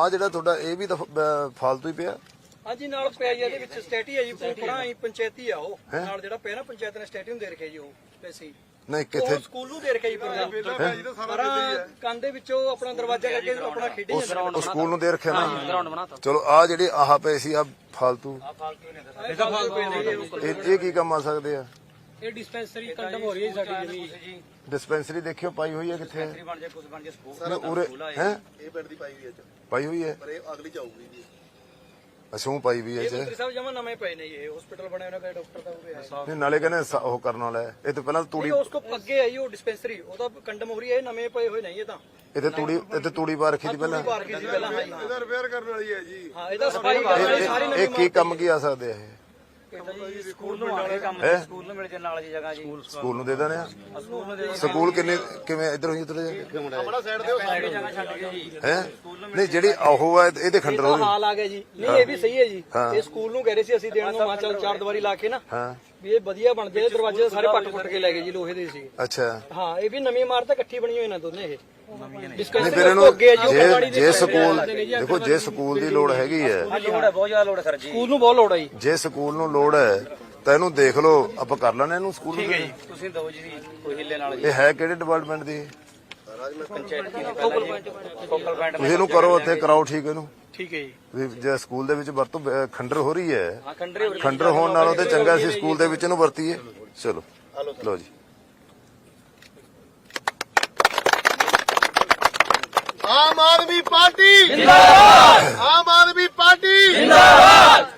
ਆ ਜਿਹੜਾ ਤੁਹਾਡਾ ਇਹ ਵੀ ਤਾਂ ਫ- ਫਾਲਤੂ ਹੀ ਪਿਆ। ਹਾਂਜੀ ਨਾਲ ਪਿਆ ਜੀ ਇਹਦੇ ਵਿੱਚ ਸਟੇਟੀ ਹੈ ਜੀ ਪੂਰਾ ਹੀ ਪੰਚਾਇਤੀ ਆ ਉਹ। ਨਾਲ ਜਿਹੜਾ ਪਿਆ ਨਾ ਪੰਚਾਇਤ ਨੇ ਸਟੇਟੀ ਨੂੰ ਦੇ ਰੱਖਿਆ ਜੀ ਉਹ ਪੈਸੇ। ਨਹੀਂ ਉਹ ਕਿੱਥੇ ਸਕੂਲ ਨੂੰ ਦੇ ਰੱਖਿਆ ਜੀ ਪੂਰਾ ਪਰ ਕੰਨ ਦੇ ਵਿੱਚੋਂ ਆਪਣਾ ਦਰਵਾਜ਼ਾ ਕਰਕੇ ਆਪਣਾ ਖੇਡੀ ਜਾਂਦਾ। ਉਹ ਸਕੂਲ ਨੂੰ ਦੇ ਰੱਖਿਆ ਨਾ। ਗਰਾਊਂਡ ਬਣਾਤਾ ਚਲੋ ਆ ਜਿਹੜੇ ਆਹ ਪਏ ਸੀ ਆ ਫਾਲਤੂ। ਇਹ ਇਹ ਕੀ ਕੰਮ ਆ ਸਕਦੇ ਆ? ਇਹ ਡਿਸਪੈਂਸਰੀ ਕੰਡਮ ਹੋ ਰਹੀ ਹੈ ਸਾਡੀ ਜਿਹੜੀ ਡਿਸਪੈਂਸਰੀ ਦੇਖਿਓ ਪਾਈ ਹੋਈ ਹੈ ਕਿੱਥੇ ਬਣ ਜਾ ਕੁਝ ਬਣ ਜਾ ਸਕੂਲ ਉਰੇ ਹੈ? ਇਹ ਪਿੰਡ ਦੀ ਪਾਈ ਹੋਈ ਹੈ ਚ ਪਾਈ ਹੋਈ ਹੈ? ਪਰ ਇਹ ਅਗਲੀ ਚ ਆਊਗੀ ਜੀ ਅਸੂ ਪਾਈ ਵੀ ਹੈ ਇਹ ਚ ਮੰਤਰੀ ਸਾਹਿਬ ਜਮਾ ਨਵੇਂ ਪਏ ਨੇ ਇਹ ਹਸਪੀਟਲ ਬਣਿਆ ਹੋਇਆ ਕੋਈ ਡਾਕਟਰ ਦਾ ਹੋਵੇ ਨਹੀਂ ਨਾਲੇ ਕਹਿੰਦੇ ਸ- ਉਹ ਕਰਨ ਵਾਲਾ ਹੈ। ਇਹ ਤੋਂ ਪਹਿਲਾਂ ਤੂੜੀ ਇਹ ਉਸ ਕੋ ਅੱਗੇ ਆਈ ਉਹ ਡਿਸਪੈਂਸਰੀ ਉਹਦਾ ਕੰਡਮ ਹੋ ਰਹੀ ਹੈ ਇਹ ਨਵੇਂ ਪਏ ਹੋਏ ਨਹੀਂ ਇਹ ਤਾਂ। ਇੱਥੇ ਤੂੜੀ ਇੱਥੇ ਤੂੜੀ ਪਾ ਰੱਖੀ ਸੀ ਪਹਿਲਾਂ। ਪਾਰ ਕੀ ਸੀ ਪਹਿਲਾਂ ਹਾਂ। ਜੀ। ਇਹਦਾ ਰਿਪੇਅਰ ਕਰਨ ਵਾਲੀ ਹੈ ਜੀ। ਹਾਂ ਇਹਦਾ ਸਫ਼ਾਈ ਕਰਨ ਵਾਲੀ ਸਾਰੀ ਇਹ ਨਵੀਂ ਇਹ ਕੀ ਕੰਮ ਕੀ ਆ ਸਕਦੇ ਆ ਇਹ? ਸਕੂਲ ਨੂੰ ਆਣੇ ਕੰਮ ਹੈਂ? ਸਕੂਲ ਨੂੰ ਮਿਲ ਜੇ ਨਾਲ ਜੀ ਜਗ੍ਹਾ ਜੀ। ਸਕੂਲ ਨੂੰ ਦੇ ਦੇਣੇ ਆ? ਸਕੂਲ ਨੂੰ ਦੇ ਸਕੂਲ ਕਿੰਨੇ ਕਿਵੇਂ ਇਧਰ ਹੋਈ ਉਧਰ ਆਪਣਾ ਸਾਈਡ ਤੇ ਉਹ ਸਾਈਡ ਜਗ੍ਹਾ ਛੱਡ ਕੇ ਜੀ। ਹੈ? ਨਹੀਂ ਜਿਹੜੀ ਉਹ ਹੈ ਇਹਦੇ ਖੰਡਰ ਹੋ। ਹਾਲ ਆ ਗਿਆ ਜੀ। ਨਹੀਂ ਇਹ ਵੀ ਸਹੀ ਹੈ ਜੀ। ਹਾਂ। ਇਹ ਸਕੂਲ ਨੂੰ ਕਹਿ ਰਹੇ ਸੀ ਅਸੀਂ ਦੇਣ ਨੂੰ ਮਾ ਚੱਲ ਚਾਰ ਦੀਵਾਰੀ ਲਾ ਕੇ ਨਾ। ਹਾਂ। ਵੀ ਇਹ ਵਧੀਆ ਬਣ ਜਾਏ ਦਰਵਾਜ਼ੇ ਸਾਰੇ ਪੱਟ ਪੁੱਟ ਕੇ ਲੈ ਗਏ ਜੀ ਲੋਹੇ ਦੇ ਸੀ ਅੱਛਾ। ਹਾਂ ਇਹ ਵੀ ਨਵੀਂ ਇਮਾਰਤ ਇਕੱਠੀ ਬਣੀ ਹੋਈ ਨਾ ਦੋਨੇ ਇਹ। ਨਹੀਂ ਫਿਰ ਇਹਨੂੰ ਹੈ ਜੀ ਜੇ ਜੇ ਸਕੂਲ ਦੇਖੋ ਜੇ ਸਕੂਲ ਦੀ ਲੋੜ ਹੈਗੀ ਹੈ। ਹਾਂ ਲੋੜ ਹੈ ਬਹੁਤ ਜ਼ਿਆਦਾ ਲੋੜ ਹੈ ਸਰ ਜੀ। ਸਕੂਲ ਨੂੰ ਬਹੁਤ ਲੋੜ ਹੈ ਜੀ। ਜੇ ਸਕੂਲ ਨੂੰ ਲੋੜ ਹੈ ਤਾਂ ਇਹਨੂੰ ਦੇਖ ਲਓ ਆਪਾਂ ਕਰ ਲੈਣੇ ਇਹਨੂੰ ਸਕੂਲ ਨੂੰ ਤੁਸੀਂ ਦਿਓ ਜੀ ਕੋਈ ਹਿੱਲੇ ਨਾਲ ਜੀ। ਇਹ ਹੈ ਕਿਹੜੇ ਡਿਪਾਰਟਮੈਂਟ ਦੀ? ਪੰਚਾਇਤ ਦੀ ਤੁਸੀਂ ਇਹਨੂੰ ਕਰੋ ਇੱਥੇ ਕਰਾਓ ਠੀਕ ਇਹਨੂੰ। ਠੀਕ ਹੈ ਜੀ। ਜੇ ਸਕੂਲ ਦੇ ਵਿੱਚ ਵਰਤੋਂ ਖੰਡਰ ਹੋ ਰਹੀ ਹੈ। ਹਾਂ ਖੰਡਰੇ ਖੰਡਰ ਹੋਣ ਨਾਲੋਂ ਤੇ ਚੰਗਾ ਸੀ ਸਕੂਲ ਦੇ ਵਿੱਚ ਇਹਨੂੰ ਵਰਤੀਏ। ਚਲੋ ਲਓ ਜੀ ਆਮ ਆਦਮੀ ਪਾਰਟੀ। ਜਿੰਦਾਬਾਦ। ਆਮ ਆਦਮੀ ਪਾਰਟੀ।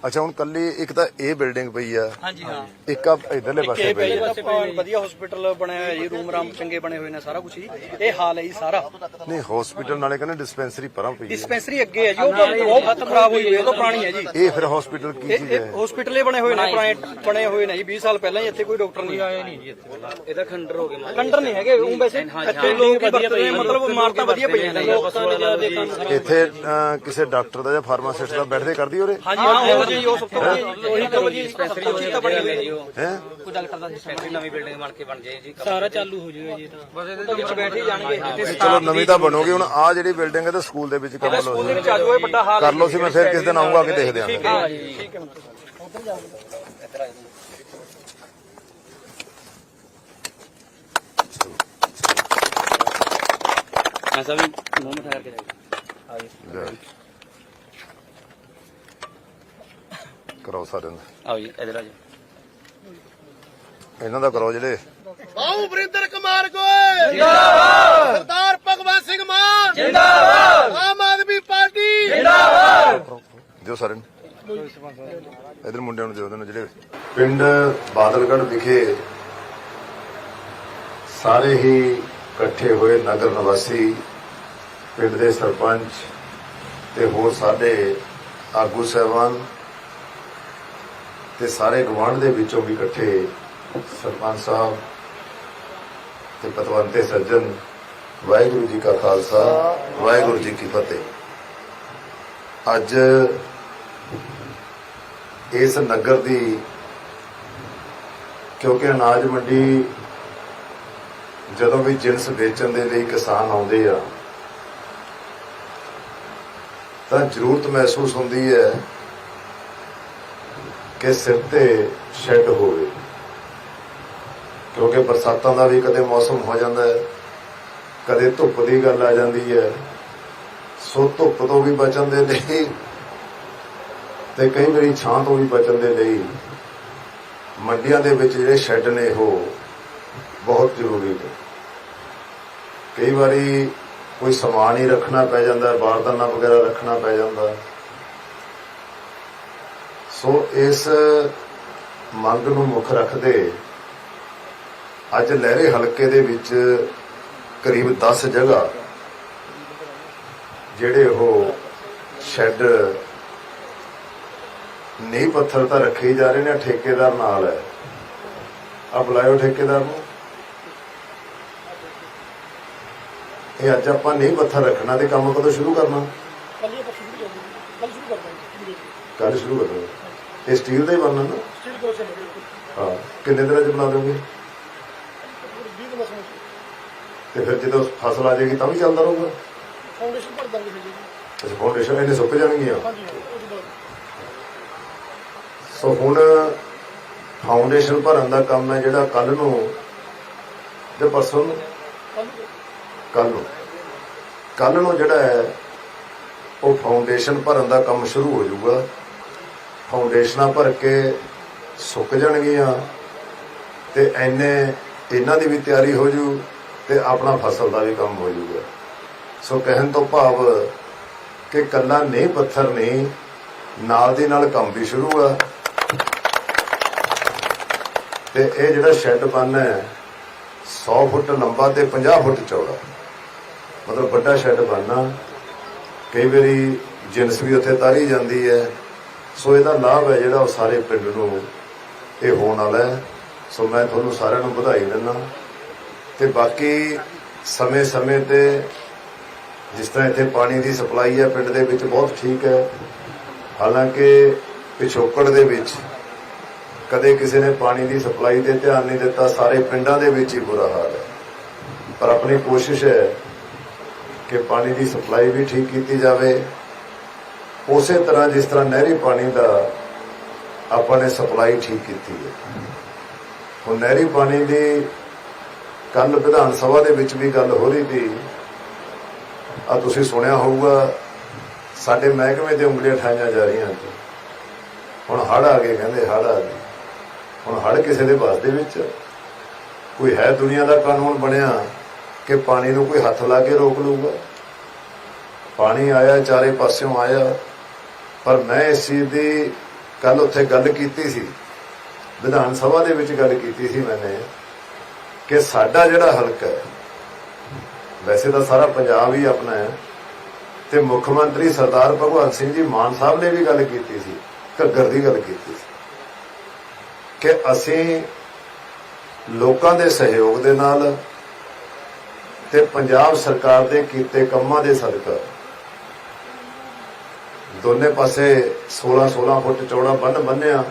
ਅੱਛਾ ਹੁਣ ਕੱਲੀ ਇੱਕ ਤਾਂ ਇਹ ਬਿਲਡਿੰਗ ਪਈ ਆ। ਹਾਂਜੀ ਹਾਂ। ਇੱਕ ਆ ਇਧਰਲੇ ਪਾਸੇ ਪਈ ਆ। ਵਧੀਆ ਹਸਪੀਟਲ ਬਣਿਆ ਹੋਇਆ ਜੀ ਰੂਮ ਰਾਮ ਚੰਗੇ ਬਣੇ ਹੋਏ ਨੇ ਸਾਰਾ ਕੁਝ ਜੀ। ਇਹ ਹਾਲ ਹੈ ਜੀ ਸਾਰਾ। ਨਹੀਂ ਹਸਪੀਟਲ ਨਾਲੇ ਕਹਿੰਦੇ ਡਿਸਪੈਂਸਰੀ ਪਰਾਂ ਪਈ ਹੈ ਡਿਸਪੈਂਸਰੀ ਅੱਗੇ ਹੈ ਜੀ ਉਹ ਤਾਂ ਬਹੁਤ ਖਰਾਬ ਹੋਈ ਹੋਈ ਹੈ ਉਹ ਤਾਂ ਪੁਰਾਣੀ ਹੈ ਜੀ। ਇਹ ਫਿਰ ਹਸਪੀਟਲ ਕੀ ਚੀਜ਼ ਇਹ ਹੈ ਹਸਪੀਟਲ ਹੀ ਬਣੇ ਹੋਏ ਨੇ ਪੁਰਾਣੇ ਬਣੇ ਹੋਏ ਨੇ ਜੀ 20 ਸਾਲ ਪਹਿਲਾਂ ਹੀ ਇੱਥੇ ਕੋਈ ਡਾਕਟਰ ਨਹੀਂ ਆਇਆ ਨਹੀਂ ਜੀ। ਇੱਥੇ ਇਹਦਾ ਖੰਡਰ ਹੋ ਗਿਆ ਕੰਡਰ ਨਹੀਂ ਹੈਗੇ ਉਹ ਵੈਸੇ ਇੱਥੇ ਲੋਕ ਵਰਤਦੇ ਨੇ ਮਤਲਬ ਇਮਾਰਤਾਂ ਵਧੀਆ ਪਈਆਂ ਨੇ। ਇੱਥੇ ਅਹ, ਕਿਸੇ ਡਾਕਟਰ ਦਾ ਜਾਂ ਫਾਰਮਾਸਿਸਟ ਦਾ ਬੈਠਦੇ ਕਰਦੀ ਉਰੇ ਹਾਂਜੀ ਹਾਂ ਉਹ ਜੀ ਉਹ ਸਭ ਤੋਂ ਜੀ ਉਹੀ ਤਾਂ ਵਧੀਆ ਡਿਸਪੈਂਸਰੀ ਹੋ ਤਾਂ ਬਣੀ ਹੋਈ ਹੈ? ਜੀ ਹੈ ਕੋਈ ਡਾਕਟਰ ਦਾ ਡਿਸਪੈਂਸਰੀ ਨਵੀਂ ਬਿਲਡਿੰਗ ਬਣ ਕੇ ਬਣ ਜਾਏ ਜੀ। ਸਾਰਾ ਚਾਲੂ ਹੋ ਜਾਊਗਾ ਜੀ ਤਾਂ। ਬਸ ਇਹਦੇ ਵਿੱਚ ਬੈਠ ਹੀ ਜਾਣਗੇ। ਚਲੋ ਨਵੀਂ ਤਾਂ ਬਣੋਗੀ। ਹੁਣ ਆ ਜਿਹੜੀ ਬਿਲਡਿੰਗ ਹੈ ਤੇ ਸਕੂਲ ਦੇ ਵਿੱਚ ਕਰ ਵਿੱਚ ਆ ਜਾਊਗਾ ਇਹ ਵੱਡਾ ਹਾਲ ਕਰ ਲਓ ਸੀ ਮੈਂ ਫਿਰ ਕਿਸ ਦਿਨ ਆਉਂਗਾ ਕਿ ਦੇਖਦੇ ਆਂ। ਹਾਂ। ਜੀ ਠੀਕ ਹੈ। ਐਸਾ ਵੀ ਮੂੰਹ ਮਿਠਾ ਕਰਕੇ ਜਾਈਏ ਕਰਾਓ ਸਾਰਿਆਂ ਦਾ ਆਓ ਜੀ ਇਧਰ ਆ ਜੀ ਇਹਨਾਂ ਦਾ ਕਰਾਓ ਜਿਹੜੇ। ਬਾਹੂ ਵਰਿੰਦਰ ਕੁਮਾਰ ਗੋਏ। ਜਿੰਦਾਬਾਦ। ਸਰਦਾਰ ਭਗਵੰਤ ਸਿੰਘ ਮਾਨ। ਜਿੰਦਾਬਾਦ। ਆਮ ਆਦਮੀ ਪਾਰਟੀ। ਦਿਓ ਸਾਰਿਆਂ ਨੂੰ। ਇਧਰ ਮੁੰਡਿਆਂ ਨੂੰ ਦਿਓ ਉਹਨਾਂ ਨੂੰ ਜਿਹੜੇ। ਪਿੰਡ ਬਾਦਲਗੜ੍ਹ ਵਿਖੇ ਸਾਰੇ ਹੀ ਇਕੱਠੇ ਹੋਏ ਨਗਰ ਨਿਵਾਸੀ ਪਿੰਡ ਦੇ ਸਰਪੰਚ ਤੇ ਹੋਰ ਸਾਡੇ ਆਗੂ ਸਹਿਬਾਨ ਤੇ ਸਾਰੇ ਗਵਾਂਢ ਦੇ ਵਿੱਚੋਂ ਵੀ ਇਕੱਠੇ ਸਰਪੰਚ ਸਾਹਿਬ ਤੇ ਪਤਵੰਤੇ ਸੱਜਣ, ਵਾਹਿਗੁਰੂ ਜੀ ਕਾ ਖਾਲਸਾ, ਵਾਹਿਗੁਰੂ ਜੀ ਕੀ ਫਤਿਹ। ਅੱਜ ਇਸ ਨਗਰ ਦੀ, ਕਿਉਂਕਿ ਅਨਾਜ ਮੰਡੀ ਜਦੋਂ ਵੀ ਜਿੰਸ ਵੇਚਣ ਦੇ ਲਈ ਕਿਸਾਨ ਆਉਂਦੇ ਆ, ਤਾਂ ਜ਼ਰੂਰਤ ਮਹਿਸੂਸ ਹੁੰਦੀ ਹੈ ਕਿ ਸਿਰ ਤੇ ਸ਼ੈੱਡ ਹੋਵੇ। ਕਿਉਂਕਿ ਬਰਸਾਤਾਂ ਦਾ ਵੀ ਕਦੇ ਮੌਸਮ ਹੋ ਜਾਂਦਾ ਹੈ, ਕਦੇ ਧੁੱਪ ਦੀ ਗੱਲ ਆ ਜਾਂਦੀ ਹੈ। ਸੋ ਧੁੱਪ ਤੋਂ ਵੀ ਬਚਣ ਦੇ ਲਈ ਤੇ ਕਈ ਵਾਰੀ ਛਾਂ ਤੋਂ ਵੀ ਬਚਣ ਦੇ ਲਈ ਮੰਡੀਆਂ ਦੇ ਵਿੱਚ ਜਿਹੜੇ ਸ਼ੈੱਡ ਨੇ ਉਹ ਬਹੁਤ ਜ਼ਰੂਰੀ ਨੇ। ਕਈ ਵਾਰੀ ਕੋਈ ਸਮਾਨ ਹੀ ਰੱਖਣਾ ਪੈ ਜਾਂਦਾ, ਬਾਰਦਾਨਾ ਵਗੈਰਾ ਰੱਖਣਾ ਪੈ ਜਾਂਦਾ। ਸੋ ਇਸ ਮੰਗ ਨੂੰ ਮੁੱਖ ਰੱਖਦੇ ਅੱਜ ਲਹਿਰੇ ਹਲਕੇ ਦੇ ਵਿੱਚ ਕਰੀਬ 10 ਜਗ੍ਹਾ ਜਿਹੜੇ ਉਹ ਸ਼ੈੱਡ ਨੀਂਹ ਪੱਥਰ ਤਾਂ ਰੱਖੇ ਹੀ ਜਾ ਰਹੇ ਨੇ ਠੇਕੇਦਾਰ ਨਾਲ ਹੈ। ਆ ਬੁਲਾਇਓ ਠੇਕੇਦਾਰ ਨੂੰ। ਇਹ ਅੱਜ ਆਪਾਂ ਨੀਂਹ ਪੱਥਰ ਰੱਖਣਾ ਤੇ ਕੰਮ ਕਦੋਂ ਸ਼ੁਰੂ ਕਰਨਾ? ਕੱਲ ਸ਼ੁਰੂ ਕਰ ਕੱਲ ਸ਼ੁਰੂ ਕਰ ਦਾਂਗੇ। ਕੱਲ ਸ਼ੁਰੂ ਕਰਨਾ ਇਹ ਸਟੀਲ ਦਾ ਹੀ ਬਣਨਾ ਨਾ? ਸਟੀਲ ਕੋਰਸ ਹੈ ਹਾਂ ਕਿੰਨੇ ਦਿਨਾਂ ਚ ਬਣਾ ਦੋਗੇ? 20 ਦਿਨਾਂ ਸਮੇਂ ਤੇ ਫਿਰ ਜਦੋਂ ਫਸਲ ਆ ਜਾਏਗੀ ਤਾਂ ਵੀ ਚੱਲਦਾ ਰਹੂਗਾ? ਫਾਊਂਡੇਸ਼ਨ ਭਰ ਦਾਂਗੇ ਫਿਰ ਜੀ। ਅੱਛਾ ਫਾਊਂਡੇਸ਼ਨ ਇਹਨੇ ਸੁੱਕ ਜਾਣਗੀਆਂ? ਸੋ ਹੁਣ ਫਾਊਂਡੇਸ਼ਨ ਭਰਨ ਦਾ ਕੰਮ ਹੈ ਜਿਹੜਾ ਕੱਲ ਨੂੰ ਤੇ ਪਰਸੋਂ ਨੂੰ? ਕੱਲ ਨੂੰ। ਕੱਲ ਨੂੰ। ਜਿਹੜਾ ਹੈ ਉਹ ਫਾਊਂਡੇਸ਼ਨ ਭਰਨ ਦਾ ਕੰਮ ਸ਼ੁਰੂ ਹੋ ਜਾਊਗਾ। ਫਾਊਂਡੇਸ਼ਨਾਂ ਭਰ ਕੇ ਸੁੱਕ ਜਾਣਗੀਆਂ ਤੇ ਐਨੇ ਇਹਨਾਂ ਦੀ ਵੀ ਤਿਆਰੀ ਹੋ ਜੂ ਤੇ ਆਪਣਾ ਫਸਲ ਦਾ ਵੀ ਕੰਮ ਹੋ ਜਾਊਗਾ ਸੋ ਕਹਿਣ ਤੋਂ ਭਾਵ ਕਿ ਕੱਲਾ ਨਹੀਂ ਪੱਥਰ ਨਹੀਂ, ਨਾਲ ਦੀ ਨਾਲ ਕੰਮ ਵੀ ਸ਼ੁਰੂ ਆ। ਤੇ ਇਹ ਜਿਹੜਾ ਸ਼ੈੱਡ ਬਣਨਾ ਹੈ 100 ਫੁੱਟ ਲੰਬਾ ਤੇ 50 ਫੁੱਟ ਚੌੜਾ। ਮਤਲਬ ਵੱਡਾ ਸ਼ੈੱਡ ਬਣਨਾ। ਕਈ ਵਾਰੀ ਜਿੰਸ ਵੀ ਉੱਥੇ ਤਾਰੀ ਜਾਂਦੀ ਹੈ। ਸੋ ਇਹਦਾ ਲਾਭ ਹੈ ਜਿਹੜਾ ਉਹ ਸਾਰੇ ਪਿੰਡ ਨੂੰ ਇਹ ਹੋਣ ਵਾਲਾ ਹੈ। ਸੋ ਮੈਂ ਤੁਹਾਨੂੰ ਸਾਰਿਆਂ ਨੂੰ ਵਧਾਈ ਦਿੰਦਾ। ਤੇ ਬਾਕੀ ਸਮੇਂ-ਸਮੇਂ ਤੇ ਜਿਸ ਤਰ੍ਹਾਂ ਇੱਥੇ ਪਾਣੀ ਦੀ ਸਪਲਾਈ ਹੈ, ਪਿੰਡ ਦੇ ਵਿੱਚ ਬਹੁਤ ਠੀਕ ਹੈ। ਹਾਲਾਂਕਿ ਪਿਛੋਕੜ ਦੇ ਵਿੱਚ ਕਦੇ ਕਿਸੇ ਨੇ ਪਾਣੀ ਦੀ ਸਪਲਾਈ ਤੇ ਧਿਆਨ ਨਹੀਂ ਦਿੱਤਾ, ਸਾਰੇ ਪਿੰਡਾਂ ਦੇ ਵਿੱਚ ਹੀ ਬੁਰਾ ਹਾਲ ਹੈ। ਪਰ ਆਪਣੀ ਕੋਸ਼ਿਸ਼ ਹੈ ਕਿ ਪਾਣੀ ਦੀ ਸਪਲਾਈ ਵੀ ਠੀਕ ਕੀਤੀ ਜਾਵੇ। ਉਸੇ ਤਰ੍ਹਾਂ ਜਿਸ ਤਰ੍ਹਾਂ ਨਹਿਰੀ ਪਾਣੀ ਦਾ ਆਪਾਂ ਨੇ ਸਪਲਾਈ ਠੀਕ ਕੀਤੀ ਹੈ। ਹੁਣ ਨਹਿਰੀ ਪਾਣੀ ਦੀ ਕੱਲ ਵਿਧਾਨ ਸਭਾ ਦੇ ਵਿੱਚ ਵੀ ਗੱਲ ਹੋ ਰਹੀ ਸੀ। ਆ ਤੁਸੀਂ ਸੁਣਿਆ ਹੋਊਗਾ, ਸਾਡੇ ਮਹਿਕਮੇ ਤੇ ਉਂਗਲੀਆਂ ਠਾਈਆਂ ਜਾ ਰਹੀਆਂ ਅੱਜ ਹੁਣ ਹੜ ਆ ਗਏ ਕਹਿੰਦੇ ਹੜ ਆ ਗਏ। ਹੁਣ ਹੜ ਕਿਸੇ ਦੇ ਵਾਸ ਦੇ ਵਿੱਚ? ਕੋਈ ਹੈ ਦੁਨੀਆ ਦਾ ਕਾਨੂੰਨ ਬਣਿਆ ਕਿ ਪਾਣੀ ਨੂੰ ਕੋਈ ਹੱਥ ਲਾ ਕੇ ਰੋਕ ਲਊਗਾ? ਪਾਣੀ ਆਇਆ, ਚਾਰੇ ਪਾਸਿਓਂ ਆਇਆ। ਪਰ ਮੈਂ ਇਸ ਚੀਜ਼ ਦੀ ਕੱਲ ਉੱਥੇ ਗੱਲ ਕੀਤੀ ਸੀ। ਵਿਧਾਨ ਸਭਾ ਦੇ ਵਿੱਚ ਗੱਲ ਕੀਤੀ ਸੀ ਮੈਨੇ ਕਿ ਸਾਡਾ ਜਿਹੜਾ ਹਲਕਾ ਹੈ, ਵੈਸੇ ਤਾਂ ਸਾਰਾ ਪੰਜਾਬ ਹੀ ਆਪਣਾ ਹੈ ਤੇ ਮੁੱਖ ਮੰਤਰੀ ਸਰਦਾਰ ਭਗਵੰਤ ਸਿੰਘ ਜੀ ਮਾਨ ਸਾਹਿਬ ਨੇ ਵੀ ਗੱਲ ਕੀਤੀ ਸੀ, ਘੱਗਰ ਦੀ ਗੱਲ ਕੀਤੀ ਸੀ ਕਿ ਅਸੀਂ ਲੋਕਾਂ ਦੇ ਸਹਿਯੋਗ ਦੇ ਨਾਲ ਤੇ ਪੰਜਾਬ ਸਰਕਾਰ ਦੇ ਕੀਤੇ ਕੰਮਾਂ ਦੇ ਸਦਕਾ ਦੋਨੇ ਪਾਸੇ 16 16 ਫੁੱਟ ਚੌੜਾ ਬੰਨ ਬੰਨਿਆ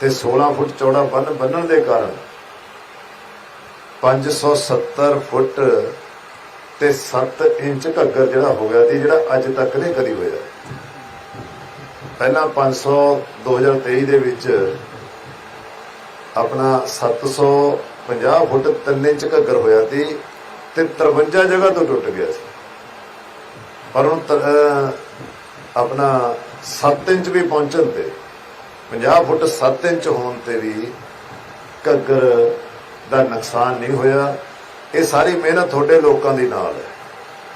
ਤੇ 16 ਫੁੱਟ ਚੌੜਾ ਬੰਨ ਬੰਨਣ ਦੇ ਕਾਰਨ 570 ਫੁੱਟ ਤੇ 7 ਇੰਚ ਘੱਗਰ ਜਿਹੜਾ ਹੋ ਗਿਆ ਸੀ, ਜਿਹੜਾ ਅੱਜ ਤੱਕ ਨਹੀਂ ਕਦੀ ਹੋਇਆ। ਪਹਿਲਾਂ 500 2023 ਦੇ ਵਿੱਚ ਆਪਣਾ 750 ਫੁੱਟ 3 ਇੰਚ ਘੱਗਰ ਹੋਇਆ ਸੀ ਤੇ 53 ਜਗ੍ਹਾ ਤੋਂ ਟੁੱਟ ਗਿਆ ਸੀ। ਪਰ ਹੁਣ ਆਪਣਾ 7 ਇੰਚ ਵੀ ਪਹੁੰਚਣ ਤੇ 50 ਫੁੱਟ 7 ਇੰਚ ਹੋਣ ਤੇ ਵੀ ਘੱਗਰ ਦਾ ਨੁਕਸਾਨ ਨਹੀਂ ਹੋਇਆ। ਇਹ ਸਾਰੀ ਮਿਹਨਤ ਤੁਹਾਡੇ ਲੋਕਾਂ ਦੀ ਨਾਲ ਹੈ।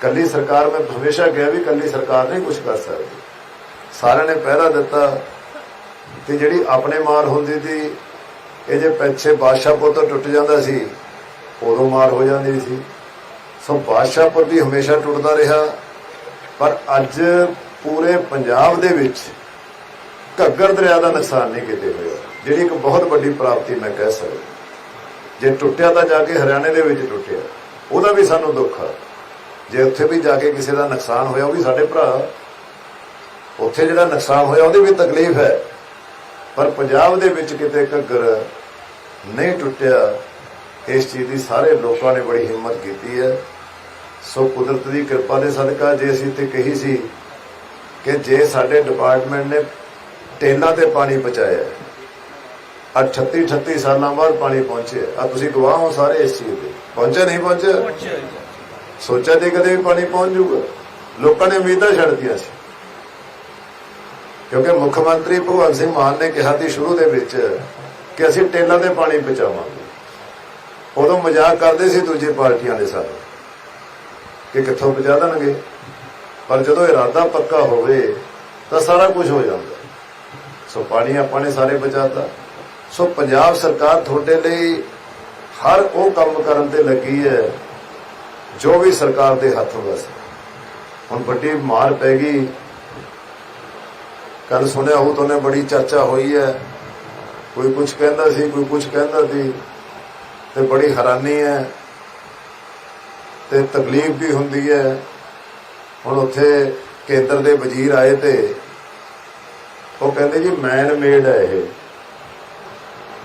ਕੱਲੀ ਸਰਕਾਰ, ਮੈਂ ਹਮੇਸ਼ਾ ਕਿਹਾ ਵੀ ਕੱਲੀ ਸਰਕਾਰ ਨਹੀਂ ਕੁਝ ਕਰ ਸਕਦੀ। ਸਾਰਿਆਂ ਨੇ ਪਹਿਰਾ ਦਿੱਤਾ ਤੇ ਜਿਹੜੀ ਆਪਣੇ ਮਾਰ ਹੁੰਦੀ ਸੀ, ਇਹ ਜੇ ਪਿੱਛੇ ਬਾਦਸ਼ਾਹਪੁਰ ਤੋਂ ਟੁੱਟ ਜਾਂਦਾ ਸੀ, ਉਦੋਂ ਮਾਰ ਹੋ ਜਾਂਦੀ ਸੀ। ਸੋ ਬਾਦਸ਼ਾਹਪੁਰ ਵੀ ਹਮੇਸ਼ਾ ਟੁੱਟਦਾ ਰਿਹਾ। ਪਰ ਅੱਜ ਪੂਰੇ ਪੰਜਾਬ ਦੇ ਵਿੱਚ ਘੱਗਰ ਦਰਿਆ ਦਾ ਨੁਕਸਾਨ ਨਹੀਂ ਕਿਤੇ ਹੋਇਆ, ਜਿਹੜੀ ਇੱਕ ਬਹੁਤ ਵੱਡੀ ਪ੍ਰਾਪਤੀ ਮੈਂ ਕਹਿ ਸਕਦਾ। ਜੇ ਟੁੱਟਿਆ ਤਾਂ ਜਾ ਕੇ ਹਰਿਆਣੇ ਦੇ ਵਿੱਚ ਟੁੱਟਿਆ, ਉਹਦਾ ਵੀ ਸਾਨੂੰ ਦੁੱਖ ਆ। ਜੇ ਉੱਥੇ ਵੀ ਜਾ ਕੇ ਕਿਸੇ ਦਾ ਨੁਕਸਾਨ ਹੋਇਆ, ਉਹ ਵੀ ਸਾਡੇ ਭਰਾ ਉੱਥੇ ਜਿਹੜਾ ਨੁਕਸਾਨ ਹੋਇਆ, ਉਹਦੀ ਵੀ ਤਕਲੀਫ ਹੈ। ਪਰ ਪੰਜਾਬ ਦੇ ਵਿੱਚ ਕਿਤੇ ਘੱਗਰ ਨਹੀਂ ਟੁੱਟਿਆ, ਇਸ ਚੀਜ਼ ਦੀ ਸਾਰੇ ਲੋਕਾਂ ਨੇ ਬੜੀ ਹਿੰਮਤ ਕੀਤੀ ਹੈ। ਸੋ ਕੁਦਰਤ ਦੀ ਕਿਰਪਾ ਦੇ ਸਦਕਾ ਜੇ ਅਸੀਂ ਤੇ ਕਹੀ ਸੀ ਕਿ ਜੇ ਸਾਡੇ ਡਿਪਾਰਟਮੈਂਟ ਨੇ ਟੇਲਾਂ ਤੇ ਪਾਣੀ ਪਹੁੰਚਾਇਆ ਆ 38 38 ਸਾਲਾਂ ਬਾਅਦ ਪਾਣੀ ਪਹੁੰਚਿਆ ਆ ਤੁਸੀਂ ਗਵਾਹ ਹੋ ਸਾਰੇ ਇਸ ਚੀਜ਼ ਦੇ। ਪਹੁੰਚਿਆ ਨਹੀਂ ਪਹੁੰਚਿਆ? ਸੋਚਿਆ ਤੇ ਕਦੇ ਵੀ ਪਾਣੀ ਪਹੁੰਚ ਜਾਊਗਾ। ਲੋਕਾਂ ਨੇ ਉਮੀਦਾਂ ਛੱਡਤੀਆਂ ਸੀ। ਕਿਉਂਕਿ ਮੁੱਖ ਮੰਤਰੀ ਭਗਵੰਤ ਸਿੰਘ ਮਾਨ ਨੇ ਕਿਹਾ ਸੀ ਸ਼ੁਰੂ ਦੇ ਵਿੱਚ ਕਿ ਅਸੀਂ ਟੇਲਾਂ ਤੇ ਪਾਣੀ ਪਹੁੰਚਾਵਾਂਗੇ। ਉਦੋਂ ਮਜ਼ਾਕ ਕਰਦੇ ਸੀ ਦੂਜੀ ਪਾਰਟੀਆਂ ਦੇ ਸਾਰੇ ਕਿ ਕਿੱਥੋਂ ਪਹੁੰਚਾ ਦੇਣਗੇ। ਪਰ ਜਦੋਂ ਇਰਾਦਾ ਪੱਕਾ ਹੋਵੇ, ਤਾਂ ਸਾਰਾ ਕੁਝ ਹੋ ਜਾਂਦਾ। ਸੋ ਪਾਣੀ ਆਪਾਂ ਨੇ ਸਾਰੇ ਬਚਾਤਾ। ਸੋ ਪੰਜਾਬ ਸਰਕਾਰ ਤੁਹਾਡੇ ਲਈ ਹਰ ਉਹ ਕੰਮ ਕਰਨ ਤੇ ਲੱਗੀ ਹੈ, ਜੋ ਵੀ ਸਰਕਾਰ ਦੇ ਹੱਥ ਵਸ ਹੁਣ ਵੱਡੀ ਮਾਰ ਪੈ ਗਈ। ਕੱਲ ਸੁਣਿਆ ਉਹ ਤੋਂ ਨੇ ਬੜੀ ਚਰਚਾ ਹੋਈ ਹੈ। ਕੋਈ ਕੁਝ ਕਹਿੰਦਾ ਸੀ, ਕੋਈ ਕੁਝ ਕਹਿੰਦਾ ਸੀ, ਤੇ ਬੜੀ ਹੈਰਾਨੀ ਹੈ। ਤੇ ਤਕਲੀਫ ਵੀ ਹੁੰਦੀ ਹੈ। ਹੁਣ ਉੱਥੇ ਕੇਂਦਰ ਦੇ ਵਜ਼ੀਰ ਆਏ ਤੇ ਉਹ ਕਹਿੰਦੇ ਜੀ ਮੈਨ ਮੇਡ ਹੈ ਇਹ।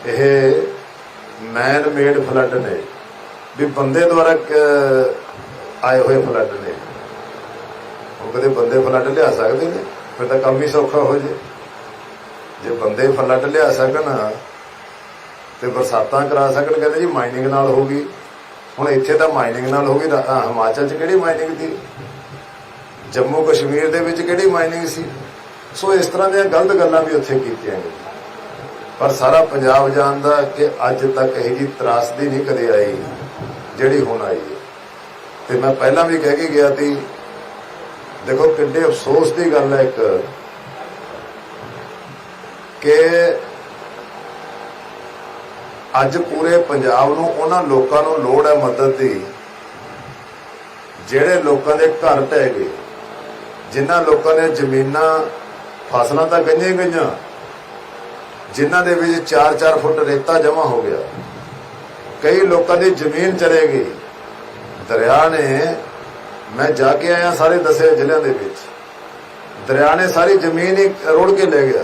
ਇਹ ਮੈਨ ਮੇਡ ਫਲੱਡ ਨੇ। ਵੀ ਬੰਦੇ ਦੁਆਰਾ ਆਏ ਹੋਏ ਫਲੱਡ ਨੇ। ਉਹ ਕਹਿੰਦੇ ਬੰਦੇ ਫਲੱਡ ਲਿਆ ਸਕਦੇ ਨੇ, ਫਿਰ ਤਾਂ ਕੰਮ ਹੀ ਸੌਖਾ ਹੋ ਜੇ। ਜੇ ਬੰਦੇ ਫਲੱਡ ਲਿਆ ਸਕਣ ਤੇ ਬਰਸਾਤਾਂ ਕਰਾ ਸਕਣ, ਕਹਿੰਦੇ ਜੀ ਮਾਈਨਿੰਗ ਨਾਲ ਹੋਗੀ ਹੁਣ ਇੱਥੇ ਤਾਂ ਮਾਈਨਿੰਗ ਨਾਲ ਹੋਗੀ ਰਾ- ਹਿਮਾਚਲ 'ਚ ਕਿਹੜੀ ਮਾਈਨਿੰਗ ਸੀ ਜੰਮੂ ਕਸ਼ਮੀਰ ਦੇ ਵਿੱਚ ਕਿਹੜੀ ਮਾਈਨਿੰਗ ਸੀ? ਸੋ ਇਸ ਤਰ੍ਹਾਂ ਦੀਆਂ ਗਲਤ ਗੱਲਾਂ ਵੀ ਉੱਥੇ ਕੀਤੀਆਂ ਗਈਆਂ। ਪਰ ਸਾਰਾ ਪੰਜਾਬ ਜਾਣਦਾ ਕਿ ਅੱਜ ਤੱਕ ਇਹ ਜੀ ਤਰਾਸਦੀ ਨਹੀਂ ਕਦੇ ਆਈ, ਜਿਹੜੀ ਹੁਣ ਆਈ ਤੇ ਮੈਂ ਪਹਿਲਾਂ ਵੀ ਕਹਿ ਕੇ ਗਿਆ ਸੀ, ਦੇਖੋ ਕਿੰਨੇ ਅਫਸੋਸ ਦੀ ਗੱਲ ਹੈ ਇੱਕ, ਕਿ ਅੱਜ ਪੂਰੇ ਪੰਜਾਬ ਨੂੰ ਉਹਨਾਂ ਲੋਕਾਂ ਨੂੰ ਲੋੜ ਹੈ ਮਦਦ ਦੀ, ਜਿਹੜੇ ਲੋਕਾਂ ਦੇ ਘਰ ਢਹਿ ਗਏ। ਜਿਨ੍ਹਾਂ ਲੋਕਾਂ ਨੇ ਜ਼ਮੀਨਾਂ ਫਸਲਾਂ ਤਾਂ ਗਈਆਂ ਗਈਆਂ, ਜਿਨ੍ਹਾਂ ਦੇ ਵਿੱਚ 4-4 ਫੁੱਟ ਰੇਤਾ ਜਮਾ ਹੋ ਗਿਆ। ਕਈ ਲੋਕਾਂ ਦੀ ਜ਼ਮੀਨ ਚਲੇ ਗਈ। ਦਰਿਆ ਨੇ, ਮੈਂ ਜਾ ਕੇ ਆਇਆ ਸਾਰੇ ਦਸੇ ਜ਼ਿਲ੍ਹਿਆਂ ਦੇ ਵਿੱਚ। ਦਰਿਆ ਨੇ ਸਾਰੀ ਜ਼ਮੀਨ ਹੀ ਰੋੜ ਕੇ ਲੈ ਗਿਆ।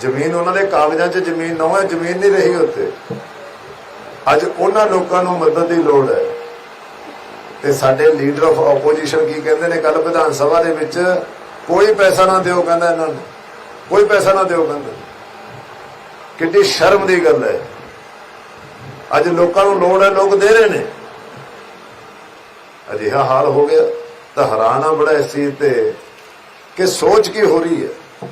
ਜ਼ਮੀਨ ਉਹਨਾਂ ਦੇ ਕਾਗਜ਼ਾਂ 'ਚ ਜ਼ਮੀਨ ਨਾ ਹੈ ਜ਼ਮੀਨ ਨਹੀਂ ਰਹੀ ਉੱਥੇ। ਅੱਜ ਉਹਨਾਂ ਲੋਕਾਂ ਨੂੰ ਮਦਦ ਦੀ ਲੋੜ ਹੈ। ਤੇ ਸਾਡੇ ਲੀਡਰ ਆਫ ਆਪੋਜੀਸ਼ਨ ਕੀ ਕਹਿੰਦੇ ਨੇ ਕੱਲ ਵਿਧਾਨ ਸਭਾ ਦੇ ਵਿੱਚ ਕੋਈ ਪੈਸਾ ਨਾ ਦਿਓ ਕਹਿੰਦਾ ਇਹਨਾਂ ਨੂੰ। ਕੋਈ ਪੈਸਾ ਨਾ ਦਿਓ ਕਹਿੰਦਾ। ਕਿੰਨੀ ਸ਼ਰਮ ਦੀ ਗੱਲ ਹੈ। ਅੱਜ ਲੋਕਾਂ ਨੂੰ ਲੋੜ ਹੈ, ਲੋਕ ਦੇ ਰਹੇ ਨੇ। ਅਜਿਹਾ ਹਾਲ ਹੋ ਗਿਆ, ਤਾਂ ਹੈਰਾਨ ਆ ਬੜਾ ਇਸ ਚੀਜ਼ ਤੇ ਕਿ ਸੋਚ ਕੀ ਹੋ ਰਹੀ ਹੈ।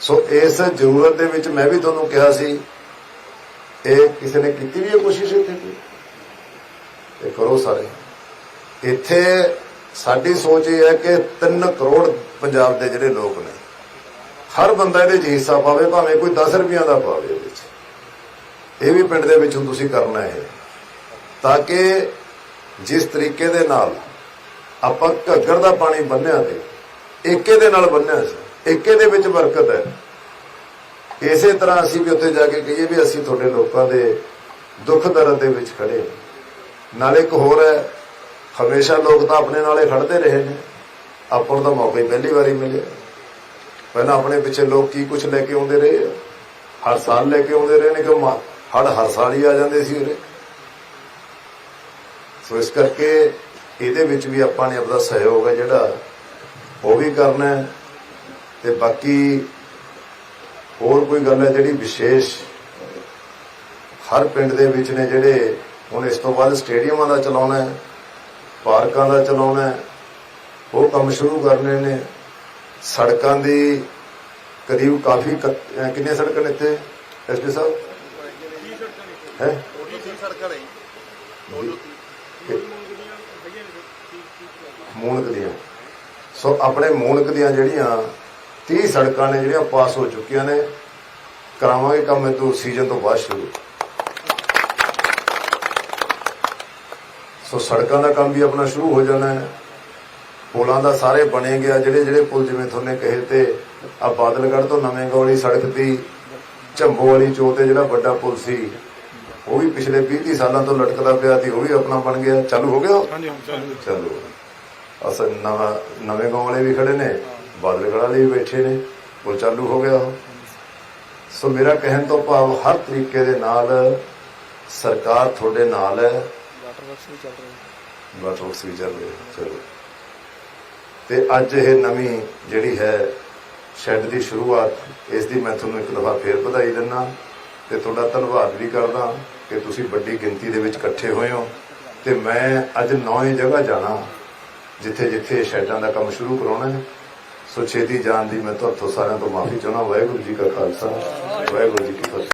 ਸੋ ਇਸ ਜ਼ਰੂਰਤ ਦੇ ਵਿੱਚ ਮੈਂ ਵੀ ਤੁਹਾਨੂੰ ਕਿਹਾ ਸੀ, ਇਹ ਕਿਸੇ ਨੇ ਕੀਤੀ ਵੀ ਇਹ ਕੋਸ਼ਿਸ਼ ਇੱਥੇ? ਦੀ ਕਰੋ ਸਾਰੇ। ਇੱਥੇ ਸਾਡੀ ਸੋਚ ਇਹ ਹੈ ਕਿ 3 ਕਰੋੜ ਪੰਜਾਬ ਦੇ ਜਿਹੜੇ ਲੋਕ ਨੇ, ਹਰ ਬੰਦਾ ਇਹਦੇ 'ਚ ਹਿੱਸਾ ਪਾਵੇ, ਭਾਵੇਂ ਕੋਈ 10 ਰੁਪਈਆ ਦਾ ਪਾਵੇ ਇਹਦੇ ਵਿੱਚ ਇਹ ਵੀ ਪਿੰਡ ਦੇ ਵਿੱਚ ਤੁਸੀਂ ਕਰਨਾ ਹੈ ਤਾਂ ਕਿ ਜਿਸ ਤਰੀਕੇ ਦੇ ਨਾਲ ਆਪਾਂ ਘੱਗਰ ਦਾ ਪਾਣੀ ਬੰਨਿਆ ਤੇ, ਏਕੇ ਦੇ ਨਾਲ ਬੰਨਿਆ ਸੀ, ਏਕੇ ਦੇ ਵਿੱਚ ਬਰਕਤ ਹੈ। ਇਸੇ ਤਰ੍ਹਾਂ ਅਸੀਂ ਵੀ ਉੱਥੇ ਜਾ ਕੇ ਕਹੀਏ ਵੀ ਅਸੀਂ ਤੁਹਾਡੇ ਲੋਕਾਂ ਦੇ ਦੁੱਖ ਦਰਦ ਦੇ ਵਿੱਚ ਖੜੇ ਹਾਂ। ਨਾਲੇ ਇੱਕ ਹੋਰ ਹੈ, ਹਮੇਸ਼ਾ ਲੋਕ ਤਾਂ ਆਪਣੇ ਨਾਲੇ ਖੜਦੇ ਰਹੇ ਨੇ। ਆਪਾਂ ਨੂੰ ਤਾਂ ਮੌਕਾ ਹੀ ਪਹਿਲੀ ਵਾਰੀ ਮਿਲਿਆ। ਪਹਿਲਾਂ ਆਪਣੇ ਪਿੱਛੇ ਲੋਕ ਕੀ ਕੁਝ ਲੈ ਕੇ ਆਉਂਦੇ ਰਹੇ? ਆ। ਹਰ ਸਾਲ ਲੈ ਕੇ ਆਉਂਦੇ ਰਹੇ ਨੇ ਕਿ ਹੜ ਹਰ ਸਾਲ ਹੀ ਆ ਜਾਂਦੇ ਸੀ ਉਰੇ। ਸੋ ਇਸ ਕਰਕੇ ਇਹਦੇ ਵਿੱਚ ਵੀ ਆਪਾਂ ਨੇ ਆਪਣਾ ਸਹਿਯੋਗ ਹੈ ਜਿਹੜਾ, ਉਹ ਵੀ ਕਰਨਾ ਤੇ ਬਾਕੀ ਹੋਰ ਕੋਈ ਗੱਲ ਹੈ ਜਿਹੜੀ ਵਿਸ਼ੇਸ਼ ਹਰ ਪਿੰਡ ਦੇ ਵਿੱਚ ਨੇ ਜਿਹੜੇ ਹੁਣ ਇਸ ਤੋਂ ਬਾਅਦ ਸਟੇਡੀਅਮਾਂ ਦਾ ਚਲਾਉਣਾ ਹੈ, ਪਾਰਕਾਂ ਦਾ ਚਲਾਉਣਾ ਹੈ, ਉਹ ਕੰਮ ਸ਼ੁਰੂ ਕਰਨੇ ਨੇ। ਸੜਕਾਂ ਦੀ ਕਰੀਬ ਕਾਫੀ ਕ- ਕਿੰਨੀਆਂ ਸੜਕਾਂ ਨੇ ਇੱਥੇ ਐਸਪੀ ਸਾਹਿਬ? ਹੈ? ਮੂਣਕ ਦੀਆਂ। ਸੋ ਆਪਣੇ ਮੂਣਕ ਦੀਆਂ ਜਿਹੜੀਆਂ 30 ਸੜਕਾਂ ਨੇ, ਜਿਹੜੀਆਂ ਪਾਸ ਹੋ ਚੁੱਕੀਆਂ ਨੇ, ਕਰਾਵਾਂਗੇ ਕੰਮ, ਇਹ ਤੋਂ ਸੀਜ਼ਨ ਤੋਂ ਬਾਅਦ ਸ਼ੁਰੂ। ਸੋ ਸੜਕਾਂ ਦਾ ਕੰਮ ਵੀ ਆਪਣਾ ਸ਼ੁਰੂ ਹੋ ਜਾਣਾ ਹੈ। ਪੁਲਾਂ ਦਾ ਸਾਰੇ ਬਣੇ ਗਿਆ ਜਿਹੜੇ ਜਿਹੜੇ ਪੁਲ ਜਿਵੇਂ ਤੁਹਾਨੂੰ ਕਹੇ ਤੇ ਆ ਬਾਦਲਗੜ੍ਹ ਤੋਂ ਨਵੇਂ ਗੌਲੀ ਸੜਕ ਦੀ ਝੰਬੋ ਵਾਲੀ ਚੋ ਤੇ ਜਿਹੜਾ ਵੱਡਾ ਪੁਲ ਸੀ ਉਹ ਵੀ ਪਿਛਲੇ 20 30 ਸਾਲਾਂ ਤੋਂ ਲਟਕਦਾ ਪਿਆ ਸੀ ਉਹ ਵੀ ਆਪਣਾ ਬਣ ਗਿਆ। ਚਾਲੂ ਹੋ ਗਿਆ ਹਾਂਜੀ ਚਾਲੂ ਅਸਲ ਨਵਾਂ ਨਵੇਂ ਗਾਉਂ ਵਾਲੇ ਵੀ ਖੜੇ ਨੇ ਬਾਦਲਗੜ੍ਹ ਵਾਲੇ ਵੀ ਬੈਠੇ ਨੇ ਪੁਲ ਚਾਲੂ ਹੋ ਗਿਆ ਉਹ। ਸੋ ਮੇਰਾ ਕਹਿਣ ਤੋਂ ਭਾਵ ਹਰ ਤਰੀਕੇ ਦੇ ਨਾਲ ਸਰਕਾਰ ਤੁਹਾਡੇ ਨਾਲ ਹੈ। ਵਾਟਰ ਵਰਕਸ ਵੀ ਚੱਲ ਰਹੇ ਬਸ ਉਸ ਵੀ ਚੱਲ ਰਿਹਾ ਚਲੋ। ਤੇ ਅੱਜ ਇਹ ਨਵੀਂ ਜਿਹੜੀ ਹੈ ਸ਼ੈੱਡ ਦੀ ਸ਼ੁਰੂਆਤ, ਇਸ ਦੀ ਮੈਂ ਤੁਹਾਨੂੰ ਇੱਕ ਦਫਾ ਫੇਰ ਵਧਾਈ ਦਿੰਦਾ ਤੇ ਤੁਹਾਡਾ ਧੰਨਵਾਦ ਵੀ ਕਰਦਾ ਕਿ ਤੁਸੀਂ ਵੱਡੀ ਗਿਣਤੀ ਦੇ ਵਿੱਚ ਇਕੱਠੇ ਹੋਏ ਹੋ। ਤੇ ਮੈਂ ਅੱਜ ਨੌਵੇਂ ਜਗ੍ਹਾ ਜਾਣਾ ਜਿੱਥੇ ਜਿੱਥੇ ਸ਼ੈੱਡਾਂ ਦਾ ਕੰਮ ਸ਼ੁਰੂ ਕਰਾਉਣਾ ਹੈ। ਸੋ ਛੇਤੀ ਜਾਣ ਦੀ ਮੈਂ ਤੁਹਾਡੇ ਸਾਰਿਆਂ ਤੋਂ ਮਾਫੀ ਚਾਹੁੰਦਾ। ਵਾਹਿਗੁਰੂ ਜੀ ਕਾ ਖਾਲਸਾ, ਵਾਹਿਗੁਰੂ ਜੀ ਕੀ ਫਤਿਹ।